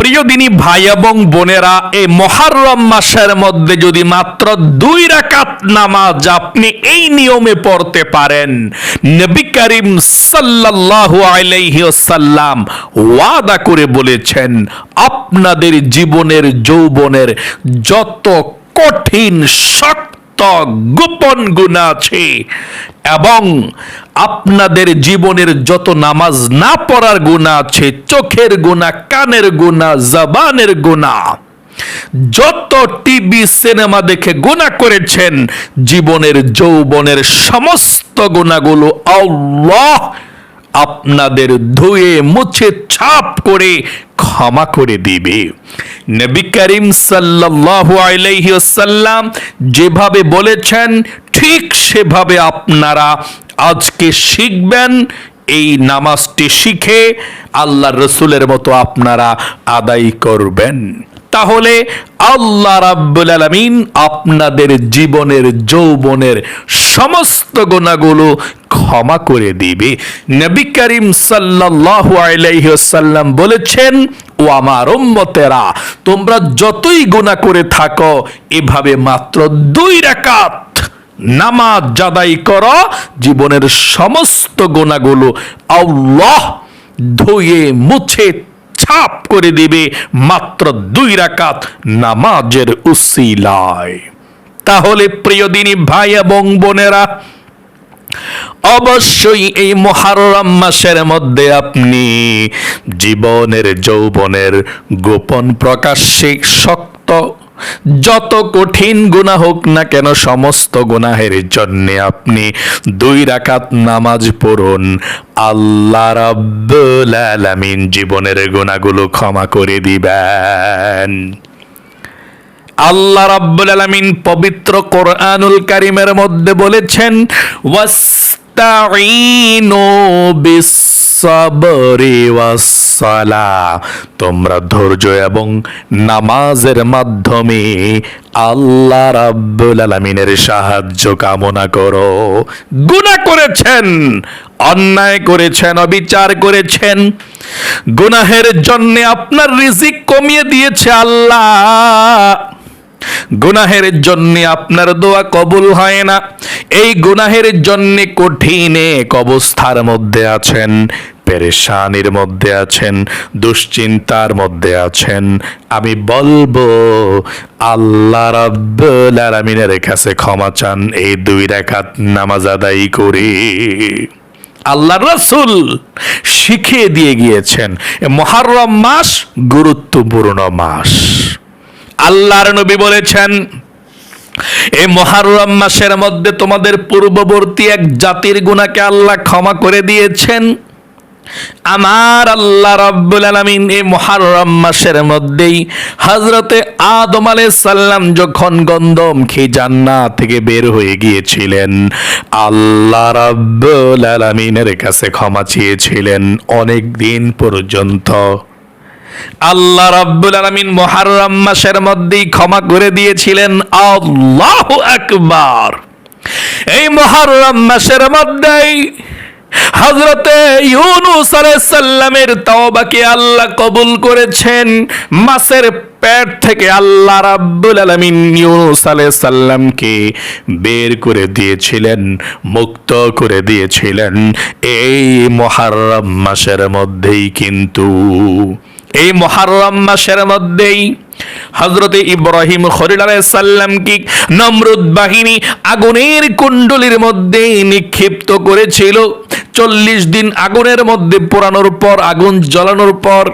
প্রিয় দিনী ভাই এবং বোনেরা, এই মহারম মাসের মধ্যে যদি মাত্র দুই রাকাত নামাজ আপনি এই নিয়মে পড়তে পারেন, নবী করিম সাল্লাল্লাহু আলাইহি ওয়াসাল্লাম ওয়াদা করে বলেছেন, আপনাদের জীবনের, যৌবনের যত কঠিন শক্ত গোপন গুণা আছে এবং আপনাদের জীবনের যত নামাজ না পড়ার গুণা আছে, চোখের গুণা, কানের গুণা, জবানের গুণা, যত টিভি, সিনেমা দেখে গুণা করেছেন, জীবনের যৌবনের সমস্ত গুণাগুলো আল্লাহ আপনাদের ধুয়ে, মুছে, ছাপ করে ক্ষমা করে দিবে। নবী করিম সাল্লাহু আলাইহি ওয়াসাল্লাম যেভাবে বলেছেন, ঠিক সেভাবে আপনারা আজকে শিখবেন। এই নামাজটি শিখে আল্লাহ রসুলের মতো আপনারা আদায় করবেন। তাহলে আল্লাহ রাব্বুল আলামিন আপনাদের জীবনের, যৌবনের সমস্ত গুণাগুলো ক্ষমা করে দিবে। নবী করিম সাল্লাল্লাহু আলাইহি ওয়াসাল্লাম বলেছেন, ও আমার উম্মতেরা, তোমরা যতই গুনাহ করে থাকো, এভাবে মাত্র দুই রাকাত নামাজ জাদাই করো, জীবনের সমস্ত গুণাগুলো আল্লাহ ধুয়ে মুছে ছাপ করে দিবে মাত্র দুই রাকাত নামাজের উসিলায়। তাহলে প্রিয় দিনী ভাই এবং বোনেরা, অবশ্যই এই মহারম মাসের মধ্যে আপনি জীবনের যৌবনের গোপন প্রকাশ্যে শক্ত যত কঠিন গুনাহ হোক না কেন, সমস্ত গুনাহের জন্য আপনি দুই রাকাত নামাজ পড়ুন। আল্লাহ রাব্বুল আলামিন জীবনের গুনাহগুলো ক্ষমা করে দিবেন। আল্লাহ রাব্বুল আলামিন পবিত্র কোরআনুল কারীমের মধ্যে বলেছেন, ওয়াস্তাঈনু বিস-সাবরি ওয়াস-সালা তোমরা ধৈর্য এবং নামাজের মাধ্যমে আল্লাহ রাব্বুল আলামিনের সাহায্য কামনা করো। গুনাহ করেছেন, অন্যায় করেছেন, অবিচার করেছেন। গুনাহের জন্য আপনার রিজিক কমিয়ে দিয়েছে আল্লাহ। গুনাহের জন্য আপনার দোয়া কবুল হয় না। এই গুনাহের জন্য কঠিন এক অবস্থার মধ্যে আছেন। পেরেশানির মধ্যে আছেন, দুশ্চিন্তার মধ্যে আছেন। আমি বলব, আল্লাহ রাব্বুল আলামিনের কাছে ক্ষমা চান, এই দুই রাকাত নামাজ আদায় করে। আল্লাহ রসুল শিখিয়ে দিয়ে গিয়েছেন মহারম মাস গুরুত্বপূর্ণ মাস। আল্লাহর নবী বলেছেন এই মহারম মাসের মধ্যে তোমাদের পূর্ববর্তী এক জাতির গুণাকে আল্লাহ ক্ষমা করে দিয়েছেন। আমার আল্লাহ রাব্বুল আলামিন এই মুহাররম মাসের মধ্যেই হযরতে আদম আলাইহিস সালাম যখন গন্ধম খেয়ে জান্নাত থেকে বের হয়ে গিয়েছিলেন, আল্লাহ রাব্বুল আলামিনের কাছে ক্ষমা চেয়েছিলেন অনেক দিন পর্যন্ত। আল্লাহ রাব্বুল আলামিন মুহাররম মাসের মধ্যেই ক্ষমা করে দিয়েছিলেন, আল্লাহু আকবার। এই মুহাররম মাসের মধ্যেই হজরতে ইউনুস আলাইসাল্লামের তওবাকে আল্লাহ কবুল করেছেন। মাসের পেট থেকে আল্লাহ রাব্বুল আলামিন ইউনুস আলাইসাল্লামকে বের করে দিয়েছিলেন, মুক্ত করে দিয়েছিলেন। এই মুহাররম মাসের মধ্যেই কিন্তু, এই মহারম মাসের মধ্যেই হজরতে ইব্রাহিম সাল্লাম কি নমরুদ বাহিনী আগুনের কুণ্ডলির মধ্যে নিক্ষিপ্ত করেছিল? চল্লিশ দিন আগুনের মধ্যে পোড়ানোর পর, আগুন জ্বলানোর পর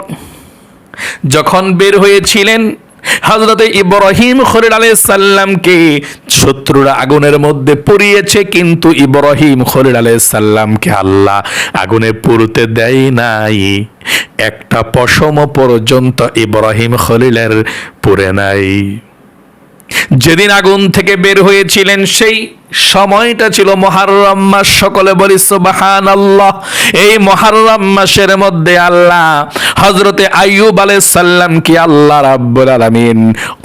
যখন বের হয়েছিলেন হজরতে ইব্রাহিম খলিল আলাইহিস সাল্লামকে শত্রুরা আগুনের মধ্যে পুড়িয়েছে, কিন্তু ইব্রাহিম খলিল আলাইহিস সাল্লামকে আল্লাহ আগুনে পুড়তে দেয় নাই। একটা পশম পর্যন্ত ইব্রাহিম খলিলের পুড়ে নাই। যেদিন আগুন থেকে বের হয়েছিলেন, সেই সময়টা ছিল মহারম মাস। সকলে বলি সুবাহান আল্লাহ এই মহারম মাসের মধ্যে আল্লাহ হজরতে আইয়ুব সাল্লাম কি আল্লাহ রাব্বুল আলামিন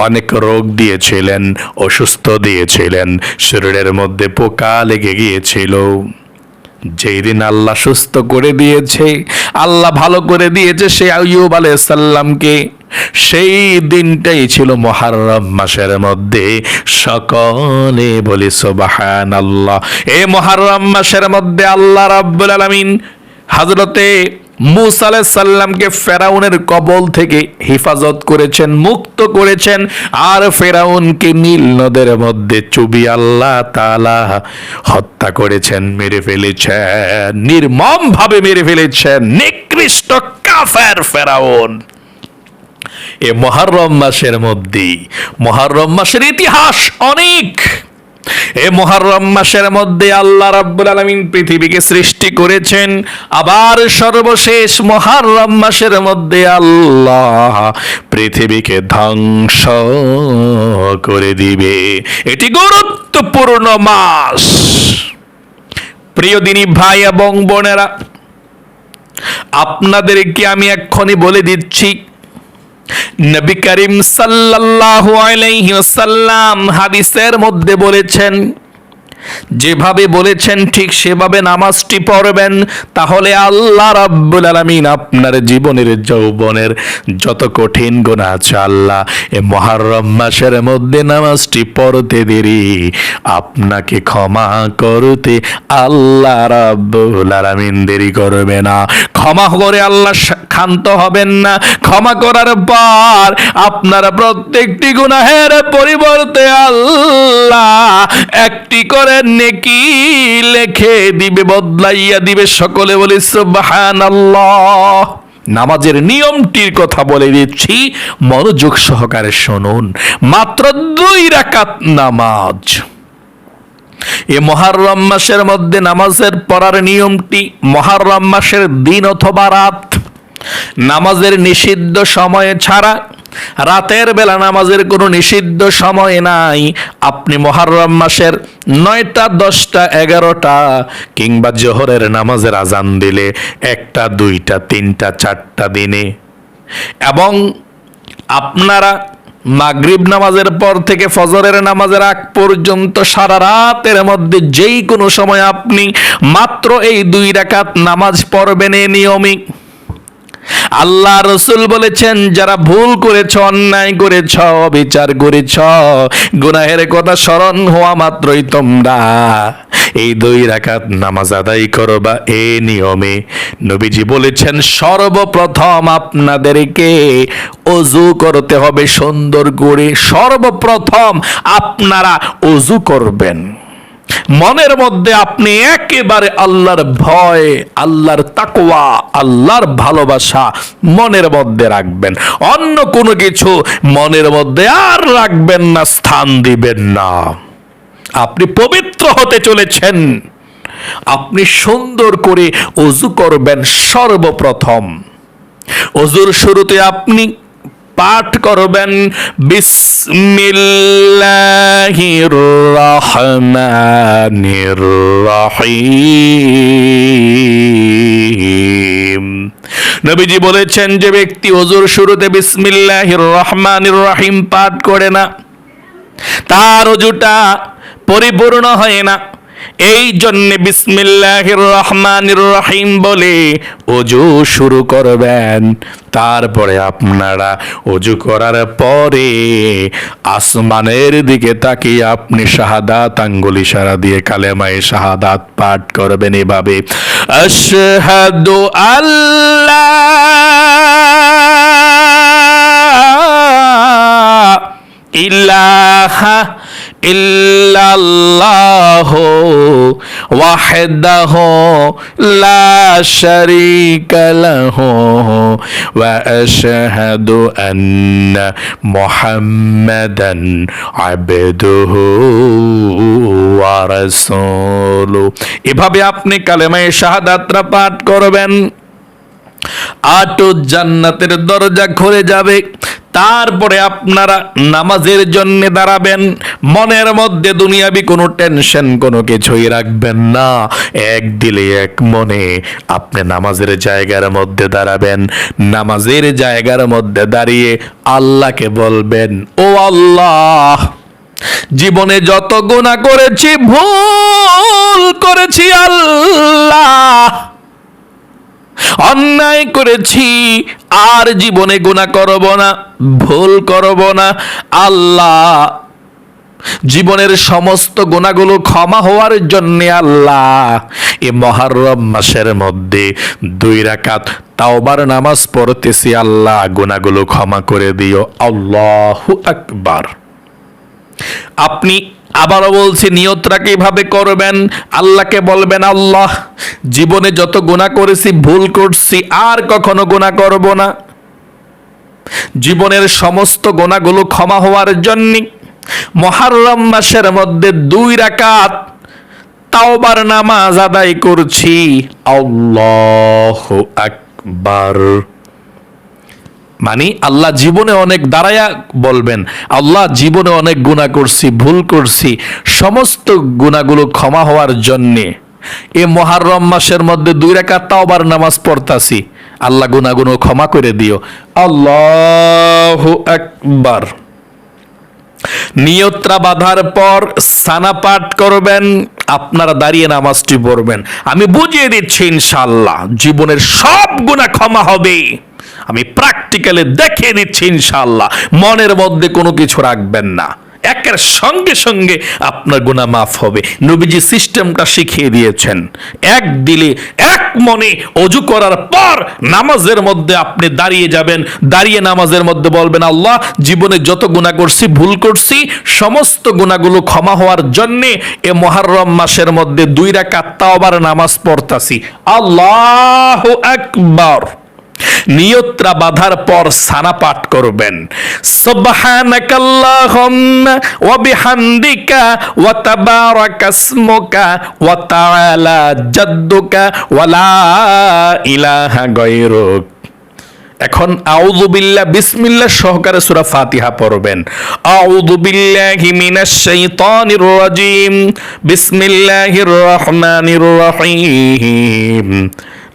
অনেক রোগ দিয়েছিলেন, অসুস্থ দিয়েছিলেন, শরীরের মধ্যে পোকা লেগে গিয়েছিল। যেই দিন আল্লাহ সুস্থ করে দিয়েছে, আল্লাহ ভালো করে দিয়েছে সে আইয়ুব আলাইসাল্লামকে সেই দিনটাই ছিল মহারম মাসের মধ্যে। সকলে বলি সোবাহান আল্লাহ এ মহারম মাসের মধ্যে আল্লাহ রাব্বুল আলামিন হজরতে মুসা আলাইহিস সাল্লামকে ফেরাউনের কবল থেকে হেফাজত করেছেন, মুক্ত করেছেন, আর ফেরাউনকে নীল নদের মধ্যে চুবি আল্লাহ তাআলা হত্যা করেছেন, মেরে ফেলেছেন নির্মম ভাবে মেরে ফেলেছেন, নিকৃষ্ট কাফের ফেরাউন। এ মহারম মাসের মধ্যেই, মহারম মাসের ইতিহাস অনেক। এ মহারম মাসের মধ্যে আল্লাহ রাব্বুল আলামিন পৃথিবীকে সৃষ্টি করেছেন। আবার সর্বশেষ মহারম মাসের মধ্যে আল্লাহ পৃথিবীকে ধ্বংস করে দিবে। এটি গুরুত্বপূর্ণ মাস। প্রিয় দিনী ভাই এবং বোনেরা, আপনাদেরকে আমি এক্ষুনি বলে দিচ্ছি নবী করিম সাল্লাল্লাহু আলাইহি ওয়াসাল্লাম হাদিসের মধ্যে বলেছেন যেভাবে বলেছেন, ঠিক সেভাবে নামাজটি পড়বেন, তাহলে আল্লাহ রাব্বুল আলামিন আপনার জীবনের যৌবনের যত কঠিন গুনাহ আছে, আল্লাহ এ মহারম মাসের মধ্যে নামাজটি পড়তে দেরি। আপনাকে ক্ষমা করতে আল্লাহ রাব্বুল আলামিন দেরি করবে না। ক্ষমা করে আল্লাহ ক্ষান্ত হবেন না। ক্ষমা করার পর আপনারা প্রত্যেকটি গুনাহের পরিবর্তে আল্লাহ একটি করে নেকি লেখে দিবে, বদলাইয়া দিবে সকলে বলি নামাজের নিয়মটির কথা বলে দিচ্ছি, মনোযোগ সহকারে শুনুন। মাত্র দুই রাকাত নামাজ। এ মহারম মাসের মধ্যে নামাজের পড়ার নিয়মটি, মহারম মাসের দিন অথবা রাত। নামাজের নিষিদ্ধ সময়ে ছাড়া রাতের বেলা নামাজের কোনো নিষিদ্ধ সময় নাই। আপনি মহারম মাসের নয়টা, দশটা, এগারোটা কিংবা জোহরের নামাজের আজান দিলে একটা, দুইটা, তিনটা, চারটা দিনে। এবং আপনারা মাগরিব নামাজের পর থেকে ফজরের নামাজের আগ পর্যন্ত সারা রাতের মধ্যে যেই কোনো সময় আপনি মাত্র এই দুই রাকাত নামাজ পড়বেন এ নিয়মিক আল্লাহ রসুল বলেছেন, যারা ভুল করেছ, অন্যায় করেছ বিচার করেছ, গুনাহের কথা স্মরণ হওয়া মাত্রই তোমরা এই দুই রাকাত নামাজ আদায় করো বা এ নিয়মে। নবীজি বলেছেন, সর্বপ্রথম আপনাদেরকে অজু করতে হবে সুন্দর করে। সর্বপ্রথম আপনারা অজু করবেন। মনের মধ্যে আপনি একেবারে আল্লাহর ভয়, আল্লাহর তাকওয়া, আল্লাহর ভালোবাসা মনের মধ্যে রাখবেন। অন্য কোনো কিছু মনের মধ্যে আর রাখবেন না, স্থান দিবেন না। আপনি পবিত্র হতে চলেছেন। আপনি সুন্দর করে অজু করবেন সর্বপ্রথম। অজুর শুরুতে আপনি পাঠ করবেন। বিসমিল্লাহির রহমানির রহিম নবীজি বলেছেন, যে ব্যক্তি অজুর শুরুতে বিসমিল্লাহির রহমানির রহিম পাঠ করে না তার অজুটা পরিপূর্ণ হয় না এই জন্যে বিসমিল্লাহির রহমানির রহিম বলে অজু শুরু করবেন। তারপরে আপনারা অজু করার পরে আসমানের দিকে তাকিয়ে আপনি শাহাদাত, আঙ্গুল ইশারা দিয়ে কালেমায় শাহাদাত পাঠ করবেন এভাবে। আশহাদু আল্লাহ ইলাহা ইল্লাল্লাহ ওয়াহদাহু লা শারীকা লাহু ওয়া আশহাদু আন্না মুহাম্মাদান আবদুহু ওয়া রাসূলুহু এভাবে আপনি কালেমায়ে শাহাদাতরা পাঠ করবেন। আটো জান্নাতের দরজা খুলে যাবে। তারপরে আপনারা নামাজের জন্য দাঁড়াবেন, মনের মধ্যে দুনিয়াবি কোনো টেনশন, কোনো কিছুই রাখবেন না। এক দিলে এক মনে আপনি নামাজের জায়গার মধ্যে দাঁড়াবেন, নামাজের জায়গার মধ্যে দাঁড়িয়ে আল্লাহকে বলবেন, ও আল্লাহ, জীবনে যত গুণা করেছি, ভুল করেছি আল্লাহ অন্যায় করেছি, আর জীবনে গুণা করব না, ভুল করব না। আল্লাহ, জীবনের সমস্ত গুণাগুলো ক্ষমা হওয়ার জন্য আল্লাহ, এ মহারম মাসের মধ্যে দুই রাকাত তাওবার নামাজ পড়তেছি, আল্লাহ গুণাগুলো ক্ষমা করে দিও। আল্লাহু আকবার। আপনি আবারও বলছি নিয়তটাকে এভাবে করবেন? আল্লাহকে বলবেন, আল্লাহ, জীবনে যত গুণা করেছি, ভুল করছি, আর কখনো গুণা করব না। জীবনের সমস্ত গোনাগুলো ক্ষমা হওয়ার জন্য মহারম মাসের মধ্যে দুই রাকাত তাওবার নামাজ আদায় করছি। আল্লাহ আকবার। মানে আল্লাহ জীবনে অনেক দাঁড়ায়া বলবেন, আল্লাহ জীবনে অনেক গুণা করছি, ভুল করছি, সমস্ত গুণাগুলো ক্ষমা হওয়ার জন্যে। এ মহারম মাসের মধ্যে দুই রেখা তাওবার নামাজ পড়তাছি, আল্লাহ গুণাগুলো ক্ষমা করে দিও। আল্লাহ একবার নিয়ত্রা বাঁধার পর সানা পাঠ করবেন, আপনারা দাঁড়িয়ে নামাজটি পড়বেন। আমি বুঝিয়ে দিচ্ছি ইনশাল্লাহ জীবনের সব গুণা ক্ষমা হবে। আমি প্র্যাকটিক্যালি দেখিয়ে দিচ্ছি ইনশাল্লাহ মনের মধ্যে কোনো কিছু রাখবেন না। একের সঙ্গে সঙ্গে আপনার গুণা মাফ হবে। নবীজি সিস্টেমটা শিখিয়ে দিয়েছেন। এক দিলে, এক মনে অজু করার পর নামাজের মধ্যে আপনি দাঁড়িয়ে যাবেন। দাঁড়িয়ে নামাজের মধ্যে বলবেন, আল্লাহ, জীবনে যত গুণা করছি, ভুল করছি, সমস্ত গুণাগুলো ক্ষমা হওয়ার জন্যে এ মহারম মাসের মধ্যে দুই রাকাত তাওবার নামাজ পড়তাছি। আল্লাহ আকবার। নিয়ত্রা বাধার পর সানা পাঠ করবেন। জাদ্দুকা ইলাহা এখন আউযু বিল্লাহ, বিসমিল্লাহ সহকারে সূরা ফাতিহা পড়বেন। আউযু বিল্লাহি মিনাশ শাইতানির রাজিম। বিসমিল্লাহির রহমানির রহিম।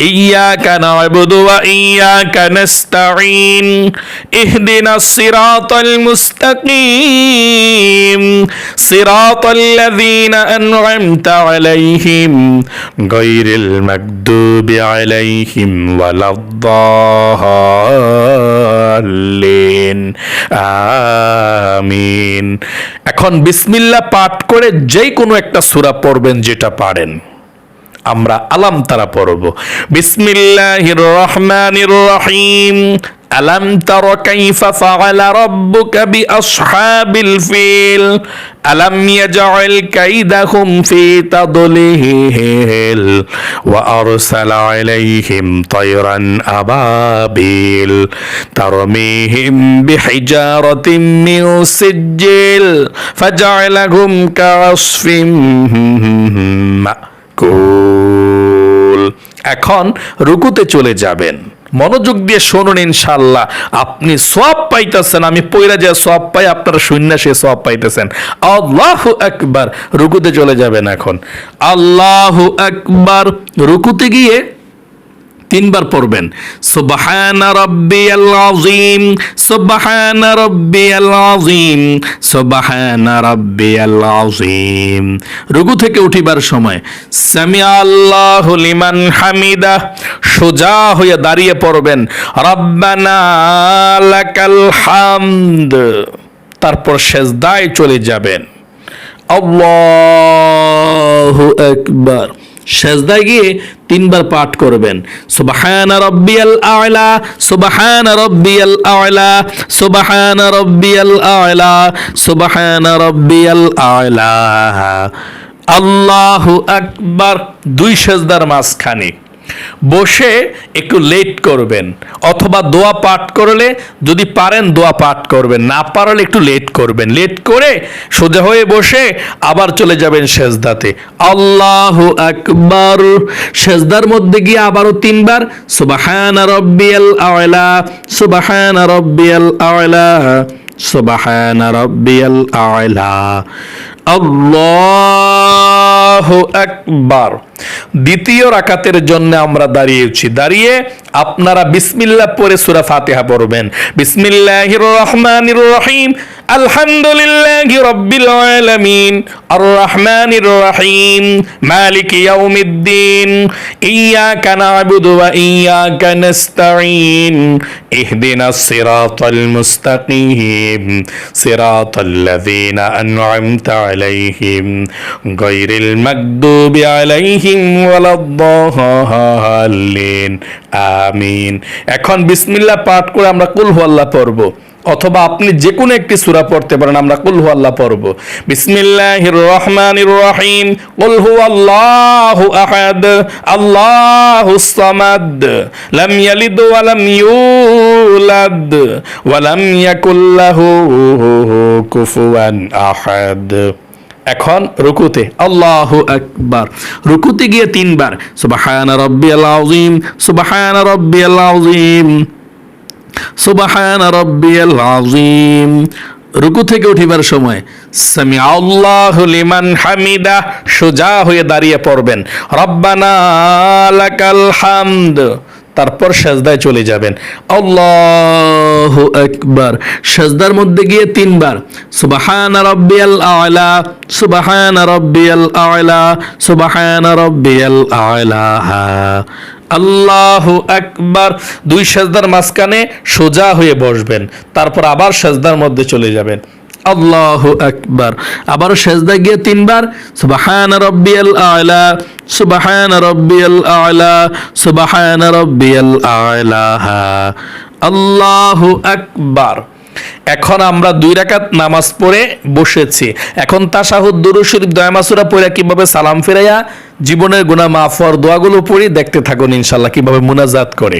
إياك نعبد وإياك نستعين اهدنا الصراط المستقيم صراط الذين أنعمت عليهم غير المكذوب عليهم ولا الضالين আমিন এখন বিসমিল্লাহ পাঠ করে যেই কোনো একটা সূরা পড়বেন যেটা পারেন আমরা আলাম তারা পড়ব। বিসমিল্লাহির রহমানির রহিম আলাম তার কাইফা ফাআলা রাব্বুকা বিআসহাবিল ফিল। আলাম ইয়াজআল কাইদাহুম ফি তাদলিল ওয়া আরসালা আলাইহিম তায়রান আবাবিল। তারমিহিম বিহিজারাতিন মিন সিজ্জিল। ফাজআলাহুম কাআসফিম কুল এখন রুকুতে চলে যাবেন। মনোযোগ দিয়ে শুনুন ইনশাল্লাহ আপনি সব পাইতেছেন, আমি পয়রা যে সব পাই, আপনার শূন্য সে সব পাইতেছেন। আল্লাহ একবার রুকুতে চলে যাবেন এখন। আল্লাহ একবার রুকুতে গিয়ে তিনবার পড়বেন। সুবহানা রাব্বিয়াল আযীম, সুবহানা রাব্বিয়াল আযীম, সুবহানা রাব্বিয়াল আযীম। রুকু থেকে উঠিবার সময় সামি আল্লাহু লিমান হামিদা, সোজা হয়ে দাঁড়িয়ে পড়বেন। রব্বানা লাকাল হামদ। তারপর সেজদায় চলে যাবেন। আল্লাহু আকবার। সেজদায় গিয়ে তিনবার পাঠ করবেন। সুবাহান রব্বিয়াল আয়লা সুবাহান রব্বিয়াল আয়লা সুবাহান রব্বিয়াল আয়লা সুবাহান রব্বিয়াল আয়লা আল্লাহু আকবার। দুই সেজদার মাঝখানে। বসে একটু লেট করবেন, অথবা দোয়া পাঠ করলে, যদি পারেন দোয়া পাঠ করবেন, না পারলে একটু লেট করবেন। লেট করে সোজা হয়ে বসে আবার চলে যাবেন সেজদাতে। আল্লাহ আকবার। সেজদার মধ্যে গিয়ে আবারও তিনবার, সুবাহান রব্বিয়াল আয়লা সুবাহান রব্বিয়াল আয়লা সুবাহান রব্বিয়াল আয়লা আল্লাহ আকবার। দ্বিতীয় রাকাতের জন্য আমরা দাঁড়িয়েছি। দাঁড়িয়ে আপনারা বিসমিল্লাহ পরে সূরা ফাতিহা পড়বেন। বিসমিল্লাহির রহমানির রহিম। আলহামদুলিল্লাহি রাব্বিল আলামিন। আর রহমানির রহিম। মালিক ইয়াউমিদ্দিন। ইয়াকা না'বুদু ওয়া ইয়াকা নাস্তাঈন। ইহদিনাস সিরাতাল মুস্তাকিম। সিরাতাল লাযীনা আন'আমতা আলাইহিম গায়রিল মাগদুবি আলাইহিম ওয়ালাদ-দাল্লিন আমিন এখন বিসমিল্লাহ পাঠ করে আমরা কুল হুয়াল্লাহ পড়ব, অথবা আপনি যে কোনো একটি সূরা পড়তে পারেন, আমরা কুল হুয়াল্লাহ পড়ব। বিসমিল্লাহির রহমানির রহিম কুল হুয়াল্লাহু আহাদ আল্লাহুস সামাদ, লাম ইয়ালিদ ওয়া লাম ইউলাদ, ওয়া লাম ইয়াকুল লাহু কুফুয়ান আহাদ। এখন রুকুতে, আল্লাহু আকবার। রুকুতে গিয়ে তিনবার, সুবহান রাব্বিয়াল আযীম, সুবহান রাব্বিয়াল আযীম, সুবহান রাব্বিয়াল আযীম। রুকু থেকে উঠিবার সময় সামি আল্লাহু লিমান হামিদা, সোজা হয়ে দাঁড়িয়ে পড়বেন। রব্বানা লাকাল হামদ। তারপর সাজদায় চলে যাবেন। আল্লাহু একবার সাজদার মধ্যে গিয়ে তিনবার, সুবহান রাব্বিয়াল আ'লা, সুবহান রাব্বিয়াল আ'লা, সুবহান রাব্বিয়াল আ'লা আল্লাহ একবার দুই সাজদার মাঝখানে সোজা হয়ে বসবেন, তারপর আবার সাজদার মধ্যে চলে যাবেন। আল্লাহু আকবার। আবার সেজদা গিয়ে তিনবার, সুবহান রাব্বিয়াল আ'লা, সুবহান রাব্বিয়াল আ'লা, সুবহান রাব্বিয়াল আ'লা আল্লাহু আকবার। এখন আমরা দুই রাকাত নামাজ পড়ে বসেছি। এখন তাশাহুদ, দুরূদ শরীফ দয়ামাসুরা পড়ে কীভাবে সালাম ফিরাইয়া জীবনের গুনাহ মাফ হওয়ার দোয়াগুলো পড়ি দেখতে থাকুন ইনশাআল্লাহ, কীভাবে মুনাজাত করে।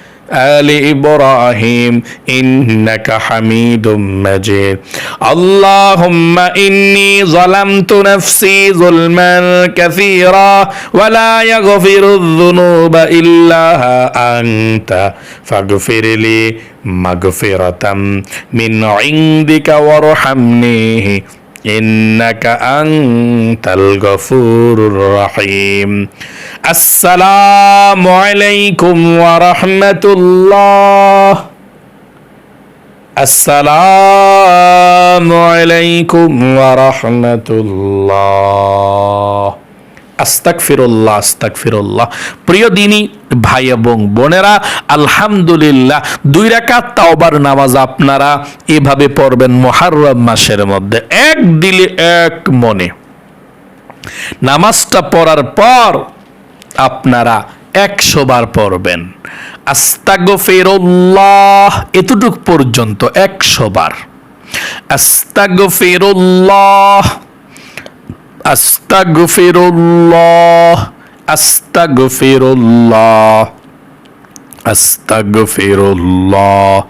إبراهيم إنك حميد مجيد اللهم إني ظلمت نفسي ظلما كثيرا ولا يغفر الذنوب إلا أنت فاغفر لي مغفرة من عندك وارحمني ইন্নাকা আনতাল গফুরুর রহিম। আসসালামু আলাইকুম ওয়া রাহমাতুল্লাহ। আসসালামু আলাইকুম ওয়া রাহমাতুল্লাহ। আস্তাক ফিরোল্লাহ আস্তাক ফিরোল্লাহ প্রিয় দিনই ভাই এবং বোনেরা, আলহামদুলিল্লাহ, দুই রাকাত তাওবার নামাজ আপনারা এভাবে পড়বেন মহারম মাসের মধ্যে। এক দিলে এক মনে। নামাজটা পড়ার পর আপনারা একশো বার পড়বেন। আস্তাগফিরুল্লাহ এতটুক পর্যন্ত একশো বার। আস্তাগফিরুল্লাহ আস্তাগফিরুল্লাহ আস্তাগফিরুল্লাহ আস্তাগফিরুল্লাহ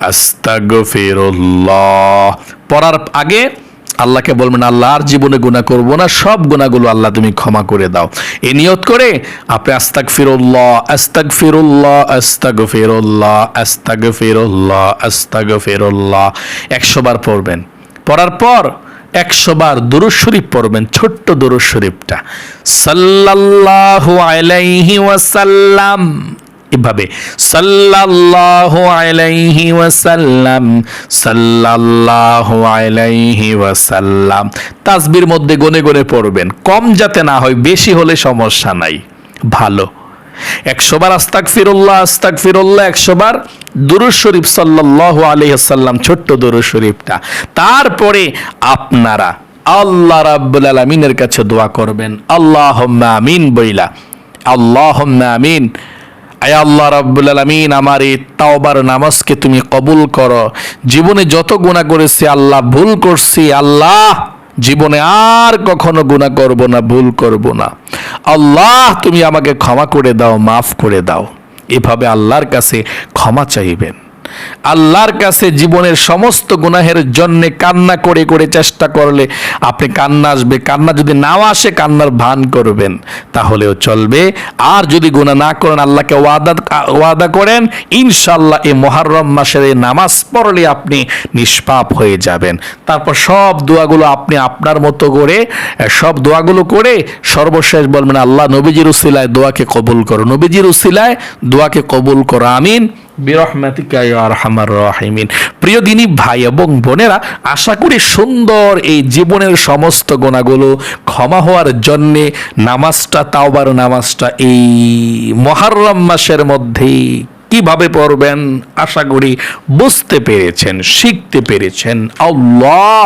আস্তাগফিরুল্লাহ। পড়ার আগে আল্লাহকে বলবেন, আল্লাহ, আর জীবনে গুনাহ করব না, সব গুনাহগুলো আল্লাহ তুমি ক্ষমা করে দাও। এই নিয়ত করে আপনি আস্তাক ফিরুল্লাহ আস্তাক ফিরুল্লাহ আস্তাক ফিরুল্লাহ আস্তাক ফিরুল্লাহ আস্তাক ফিরুল্লাহ একশো বার পড়বেন। পড়ার পর একশো বার দুরুদ শরীফ পড়বেন, ছোট্ট দুরুদ শরীফটা। সাল্লাল্লাহু আলাইহি ওয়াসাল্লাম, এভাবে, সাল্লাল্লাহু আলাইহি ওয়াসাল্লাম, সাল্লাল্লাহু আলাইহি ওয়াসাল্লাম, তাসবির মধ্যে গনে গনে পড়বেন। কম যাতে না হয়, বেশি হলে সমস্যা নাই, ভালো। একশো বার আস্তাক ফিরুল্লাহ আস্তাক ফিরুল্লাহ একশো বার দুরুদ শরীফ সাল্লাল্লাহু আলাইহি আসাল্লাম ছোট্ট দুরুদ শরীফটা। তারপরে আপনারা আল্লাহ রাব্বুল আলামিনের কাছে দোয়া করবেন। আল্লাহুম্মা আমিন বইলা। আল্লাহুম্মা আমিন। আয় আল্লাহ রাব্বুল আলামিন, আমার এই তাওবার নামাজকে তুমি কবুল করো। জীবনে যত গুনাহ করেছি, আল্লাহ ভুল করছি। আল্লাহ জীবনে আর কখনো গুনাহ করব না, ভুল করব না। আল্লাহ, তুমি আমাকে ক্ষমা করে দাও, মাফ করে দাও। এভাবে আল্লাহর কাছে ক্ষমা চাইবেন। আল্লাহর কাছে জীবনের সমস্ত গুনাহের জন্য কান্না করে করে চেষ্টা করলে আপনি কান্না আসবে। কান্না যদি নাও আসে, কান্নার ভান করবেন। তাহলেও চলবে। আর যদি গুনাহ না করেন, আল্লাহকে ওয়াদা ওয়াদা করেন ইনশাল্লাহ এই মহারম মাসের এই নামাজ পড়লে আপনি নিষ্পাপ হয়ে যাবেন। তারপর সব দোয়াগুলো আপনি আপনার মতো করে, সব দোয়াগুলো করে সর্বশেষ বলবেন, আল্লাহ নবীজির উসিলায় দোয়াকে কবুল করো। নবীজির উসিলায় দোয়াকে কবুল করো। আমিন। রাহিমিন। প্রিয় দিনই ভাই এবং বোনেরা, আশা করি সুন্দর এই জীবনের সমস্ত গোনাগুলো ক্ষমা হওয়ার জন্যে নামাজটা, তাওবার নামাজটা এই মহারম মাসের মধ্যেই কীভাবে পড়বেন? আশা করি বুঝতে পেরেছেন, শিখতে পেরেছেন। আল্লাহ,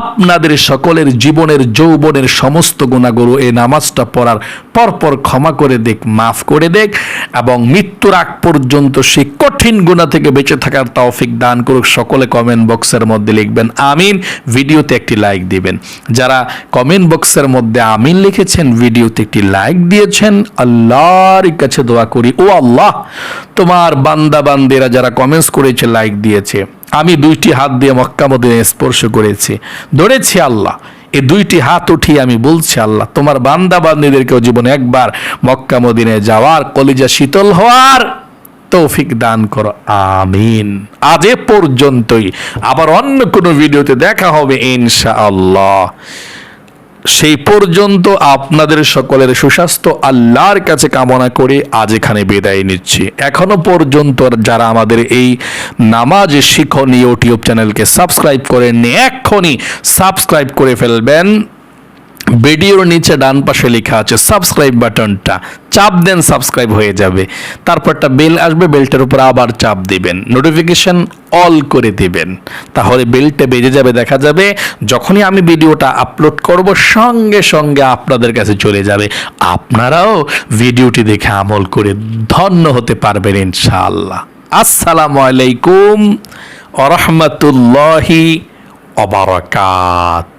আপনাদের সকলের জীবনের, যৌবনের সমস্ত গুণাগুলো এই নামাজটা পড়ার পরপর ক্ষমা করে দেখ মাফ করে দেখ এবং মৃত্যুর আগ পর্যন্ত সেই কঠিন গুণা থেকে বেঁচে থাকার তৌফিক দান করুক। সকলে কমেন্ট বক্সের মধ্যে লিখবেন, আমিন। ভিডিওতে একটি লাইক দিবেন। যারা কমেন্ট বক্সের মধ্যে আমিন লিখেছেন, ভিডিওতে একটি লাইক দিয়েছেন। আল্লাহর কাছে দোয়া করি। ও আল্লাহ, তোমার বান্দা বান্দেরা যারা কমেন্টস করেছে লাইক দিয়েছে, আমি দুইটি হাত দিয়ে মক্কা মদিনে স্পর্শ করেছি। ধরেছি আল্লাহ এই দুইটি হাত উঠিয়ে আমি বলছি আল্লাহ, তোমার বান্দা বান্দিদেরকেও জীবনে একবার মক্কা মদিনে যাওয়ার কলিজা শীতল হওয়ার তৌফিক দান করো, আমিন। আজ এ পর্যন্তই। আবার অন্য কোনো ভিডিওতে দেখা হবে, ইনশাআল্লাহ। সেই পর্যন্ত আপনাদের সকলের সুস্বাস্থ্য, আল্লাহর কাছে কামনা করে আজ এখানে বিদায় নিচ্ছি। এখনও পর্যন্ত যারা আমাদের এই নামাজ শিখন ইউটিউব চ্যানেলকে সাবস্ক্রাইব করেননি, এক্ষুনি সাবস্ক্রাইব করে ফেলবেন। ভিডিওর নিচে ডান পাশে লেখা আছে সাবস্ক্রাইব বাটনটা। চাপ দেন, সাবস্ক্রাইব হয়ে যাবে। তারপরটা বেল আসবে, বেলটার উপর আবার চাপ দিবেন। নোটিফিকেশন অল করে দিবেন। তাহলে বেলটা বেজে যাবে, দেখা যাবে যখনই আমি ভিডিওটা আপলোড করব, সঙ্গে সঙ্গে আপনাদের কাছে চলে যাবে। আপনারাও ভিডিওটি দেখে আমল করে ধন্য হতে পারবেন ইনশাআল্লাহ। আসসালামু আলাইকুম আ রহমতুল্লাহি অবরাকাত